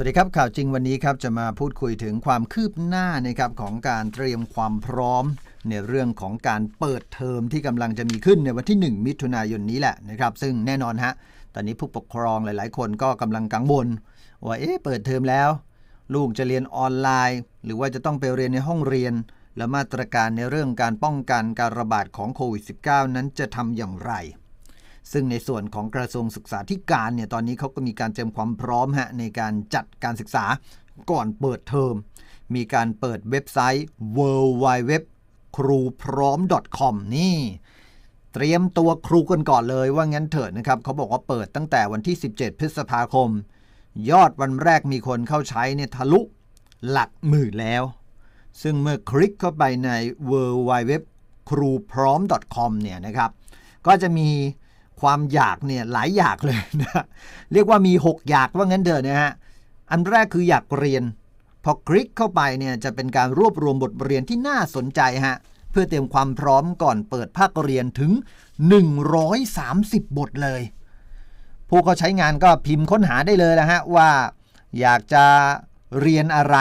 สวัสดีครับข่าวจริงวันนี้ครับจะมาพูดคุยถึงความคืบหน้านะครับของการเตรียมความพร้อม ในเรื่องของการเปิดเทอมที่กำลังจะมีขึ้นในวันที่ 1 มิถุนายนนี้แหละนะครับ ซึ่งแน่นอนฮะตอนนี้ผู้ปกครองหลาย ๆ คนก็กำลังกังวลว่าเอ๊ะเปิดเทอมแล้ว ลูกจะเรียนออนไลน์ หรือว่าจะต้องไปเรียนในห้องเรียน และมาตรการในเรื่องการป้องกันการระบาดของโควิด -19 นั้นจะทำอย่างไร ซึ่งในส่วนของกระทรวงศึกษาธิการเนี่ยตอนนี้เขาก็มีการเตรียมความพร้อมฮะในการจัดการศึกษาก่อนเปิดเทอม มีการเปิดเว็บไซต์ w w w ครูพร้อม .com นี่เตรียมตัวครูกันก่อนเลยว่างั้นเถิดนะครับเขาบอกว่าเปิดตั้งแต่วันที่ 17 พฤษภาคม ยอดวันแรกมีคนเข้าใช้เนี่ยทะลุหลักหมื่นแล้ว ซึ่งเมื่อคลิกเข้าไปใน w w w ครูพร้อม .com เนี่ยนะครับ ก็จะมี ความอยากเนี่ยหลายอยากเลยนะเรียกว่ามี 6 อยากว่างั้นเถอะนะฮะอันแรกคืออยากเรียน พอคลิกเข้าไปเนี่ยจะเป็นการรวบรวมบทเรียนที่น่าสนใจฮะเพื่อเตรียมความพร้อมก่อนเปิดภาคเรียนถึง 130 บทเลย ผู้เขาใช้งานก็พิมพ์ค้นหาได้เลยนะฮะว่า อยากจะเรียนอะไร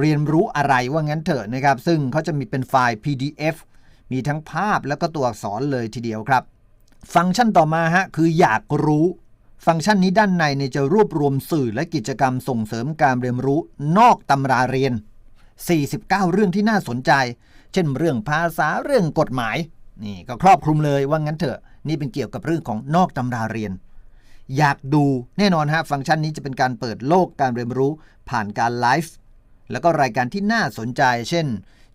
เรียนรู้อะไรว่างั้นเถอะนะครับ ซึ่งเขาจะมีเป็นไฟล์ PDF มีทั้งภาพแล้วก็ตัวอักษรเลยทีเดียวครับ ฟังก์ชันต่อมาฮะคืออยากรู้ ฟังก์ชันนี้ด้านในเนี่ยจะรวบรวมสื่อและกิจกรรมส่งเสริมการเรียนรู้นอกตำราเรียน 49 เรื่องที่น่าสนใจ เช่น เรื่องภาษาเรื่องกฎหมายนี่ก็ครอบคลุมเลยว่างั้นเถอะนี่เป็นเกี่ยวกับเรื่องของนอกตำราเรียน อยากดูแน่นอนฮะฟังก์ชันนี้จะเป็นการเปิดโลกการเรียนรู้ ผ่านการไลฟ์แล้วก็รายการที่น่าสนใจ เช่น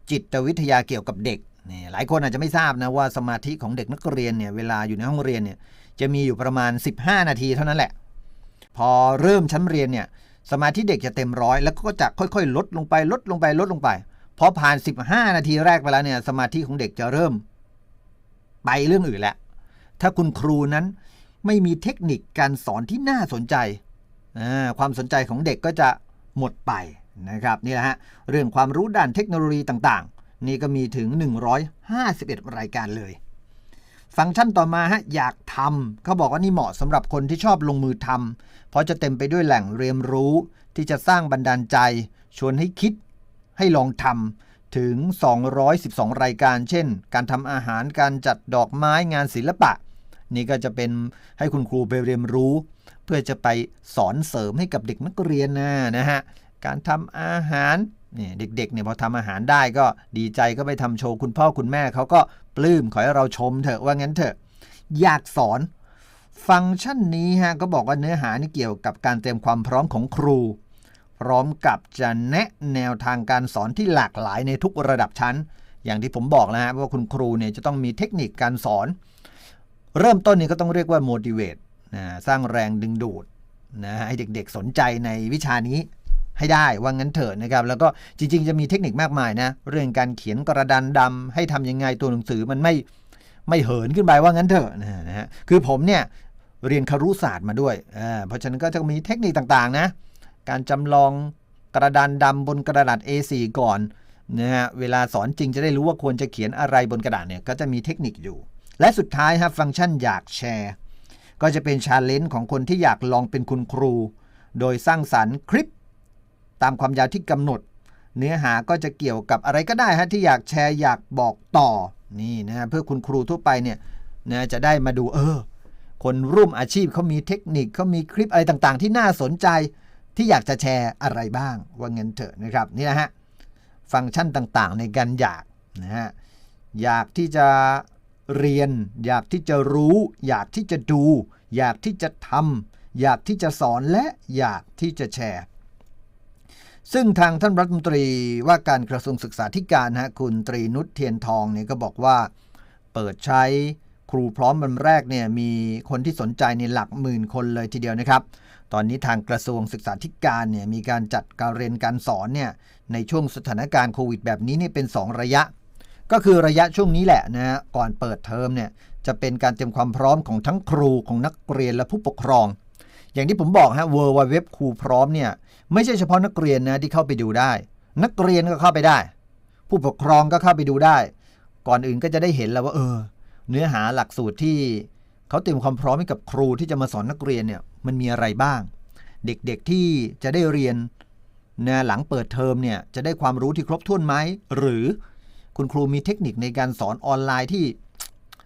จิตวิทยาเกี่ยวกับเด็ก นี่หลายคนอาจจะไม่ทราบนะว่าสมาธิของเด็กนักเรียนเนี่ยเวลาอยู่ในห้องเรียนเนี่ยจะมีอยู่ประมาณ 15 นาทีเท่านั้นแหละ พอเริ่มชั้นเรียนเนี่ยสมาธิเด็กจะเต็มร้อยแล้วก็จะค่อยๆ ลดลงไปลดลงไปลดลงไปพอผ่าน 15 นาทีแรกไปแล้วเนี่ยสมาธิของเด็กจะเริ่ม ไปเรื่องอื่นแล้วถ้าคุณครูนั้นไม่มีเทคนิคการสอนที่น่าสนใจ ความสนใจของเด็กก็จะหมดไปนะครับนี่แหละฮะเรื่องความรู้ด้านเทคโนโลยีต่างๆ นี่ก็มีถึง 151 รายการเลย ฟังก์ชันต่อมาฮะอยากทำเขาบอกว่านี่เหมาะสำหรับคนที่ชอบลงมือทำเพราะจะเต็มไปด้วยแหล่งเรียนรู้ ที่จะสร้างบันดาลใจ ชวนให้คิด ให้ลองทำถึง 212 รายการ เช่น การทำอาหารการจัดดอกไม้งานศิลปะ นี่ก็จะเป็นให้คุณครูไปเรียนรู้ เพื่อจะไปสอนเสริมให้กับเด็กนักเรียนนะนะฮะการทำอาหาร เนี่ยเด็กๆเนี่ยพอทำอาหารได้ก็ดีใจก็ไปทำโชว์คุณพ่อคุณแม่เขาก็ปลื้มขอให้เราชมเถอะว่างั้นเถอะ อยากสอน ฟังก์ชันนี้ฮะก็บอกว่าเนื้อหานี่เกี่ยวกับการเตรียมความพร้อมของครู พร้อมกับจะแนะแนวทางการสอนที่หลากหลายในทุกระดับชั้น อย่างที่ผมบอกแล้วฮะว่าคุณครูเนี่ยจะต้องมีเทคนิคการสอน เริ่มต้นนี่ก็ต้องเรียกว่า motivate นะสร้างแรงดึงดูดนะให้เด็กๆสนใจในวิชานี้ ให้ได้ว่างั้นเถอะนะครับ แล้วก็จริง ๆ จะมีเทคนิคมากมายนะ เรื่องการเขียนกระดานดำให้ทำยังไงตัวหนังสือมันไม่ไม่เหินขึ้นไปว่างั้นเถอะนะฮะคือผมเนี่ยเรียนครุศาสตร์มาด้วยเพราะฉะนั้นก็จะมีเทคนิคต่างๆนะ การจำลองกระดานดำบนกระดาษ A4 ก่อนนะฮะเวลาสอนจริงจะได้รู้ว่าควรจะเขียนอะไรบนกระดาษเนี่ยก็จะมีเทคนิคอยู่ และสุดท้ายครับฟังก์ชันอยากแชร์ ก็จะเป็นชาเลนจ์ของคนที่อยากลองเป็นคุณครู โดยสร้างสรรค์คลิป ตามความยาวที่กำหนด เนื้อหาก็จะเกี่ยวกับอะไรก็ได้ฮะที่อยากแชร์อยากบอกต่อนี่นะเพื่อคุณครูทั่วไปเนี่ยนะจะได้มาดูเออ คนร่วมอาชีพเขามีเทคนิคเขามีคลิปอะไรต่างๆ ที่น่าสนใจที่อยากจะแชร์อะไรบ้าง ว่าเงินเถอะนะครับนี่นะฮะฟังก์ชันต่างๆ ในการอยากนะฮะอยากที่จะเรียน อยากที่จะรู้ อยากที่จะดู อยากที่จะทำอยากที่จะสอนและอยากที่จะแชร์ ซึ่งทางท่านรัฐมนตรีว่าการกระทรวงศึกษาธิการฮะคุณตรีนุชเทียนทองเนี่ยก็บอกว่า เปิดใช้ครูพร้อมวันแรกเนี่ยมีคนที่สนใจในหลักหมื่นคนเลยทีเดียวนะครับ ตอนนี้ทางกระทรวงศึกษาธิการเนี่ยมีการจัดการเรียนการสอนเนี่ยในช่วงสถานการณ์โควิดแบบนี้นี่เป็น 2 ระยะ ก็คือระยะช่วงนี้แหละนะฮะก่อนเปิดเทอมเนี่ยจะเป็นการเตรียมความพร้อมของทั้งครูของนักเรียนและผู้ปกครอง อย่างที่ผมบอกฮะ w w w ครูพร้อมเนี่ยไม่ใช่เฉพาะนักเรียนนะที่เข้าไปดูได้ นักเรียนก็เข้าไปได้ ผู้ปกครองก็เข้าไปดูได้ ก่อนอื่นก็จะได้เห็นแล้วว่าเออ เนื้อหาหลักสูตรที่เขาเตรียมความพร้อมให้กับครูที่จะมาสอนนักเรียนเนี่ยมันมีอะไรบ้าง เด็กๆที่จะได้เรียนนะหลังเปิดเทอมเนี่ยจะได้ความรู้ที่ครบถ้วนไหมหรือคุณครูมีเทคนิคในการสอนออนไลน์ที่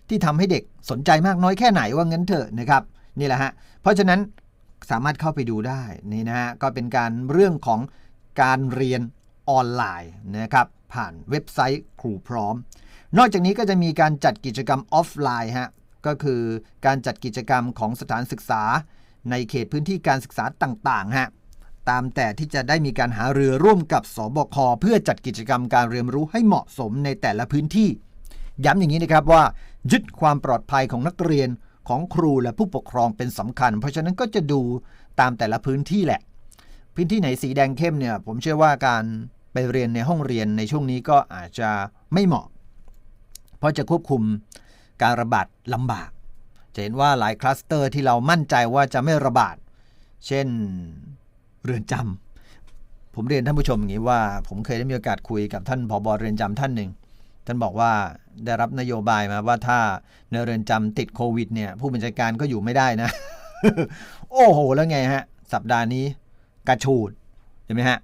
ที่ทำให้เด็กสนใจมากน้อยแค่ไหนว่างั้นเถอะนะครับนี่แหละฮะเพราะฉะนั้น สามารถเข้าไปดูได้นี่นะฮะก็เป็นการเรื่องของการเรียนออนไลน์นะครับผ่านเว็บไซต์ครูพร้อม นอกจากนี้ก็จะมีการจัดกิจกรรมออฟไลน์ฮะก็คือการจัดกิจกรรมของสถานศึกษา ในเขตพื้นที่การศึกษาต่างๆฮะตามแต่ที่จะได้มีการหาเรือร่วมกับสบคเพื่อจัดกิจกรรมการเรียนรู้ให้เหมาะสมในแต่ละพื้นที่ ย้ำอย่างนี้นะครับว่า ยึดความปลอดภัยของนักเรียน ของครูและผู้ปกครองเป็นสำคัญ เพราะฉะนั้นก็จะดูตามแต่ละพื้นที่แหละ พื้นที่ไหนสีแดงเข้มเนี่ยผมเชื่อว่าการไปเรียนในห้องเรียนในช่วงนี้ก็อาจจะไม่เหมาะ เพราะจะควบคุมการระบาดลำบาก จะเห็นว่าหลายคลัสเตอร์ที่เรามั่นใจว่าจะไม่ระบาด เช่นเรือนจำผมเรียนท่านผู้ชมอย่างนี้ว่า ผมเคยได้มีโอกาสคุยกับท่านผบเรือนจำท่านหนึ่ง ท่านบอกว่าได้รับนโยบายมาว่าถ้าในเรือนจำติดโควิดเนี่ย ผู้บัญชาการก็อยู่ไม่ได้นะ โอ้โห แล้วไงฮะ สัปดาห์นี้กระชูดเห็นไหมฮะ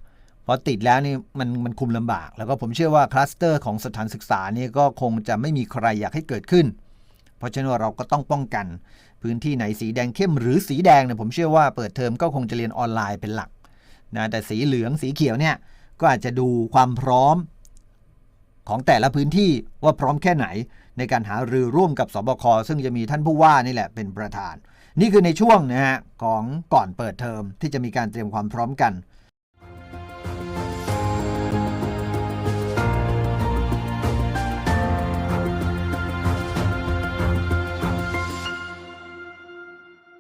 พอติดแล้วนี่มันมันคุมลำบาก แล้วก็ผมเชื่อว่าคลัสเตอร์ของสถานศึกษานี่ก็คงจะไม่มีใครอยากให้เกิดขึ้น เพราะฉะนั้นเราก็ต้องป้องกัน พื้นที่ไหนสีแดงเข้มหรือสีแดงเนี่ยผมเชื่อว่าเปิดเทอมก็คงจะเรียนออนไลน์เป็นหลักนะแต่สีเหลืองสีเขียวเนี่ยก็อาจจะดูความพร้อม ของแต่ละพื้นที่ว่าพร้อมแค่ไหน ในการหารือร่วมกับสบคซึ่งจะมีท่านผู้ว่านี่แหละเป็นประธาน นี่คือในช่วงนะฮะของก่อนเปิดเทอมที่จะมีการเตรียมความพร้อมกัน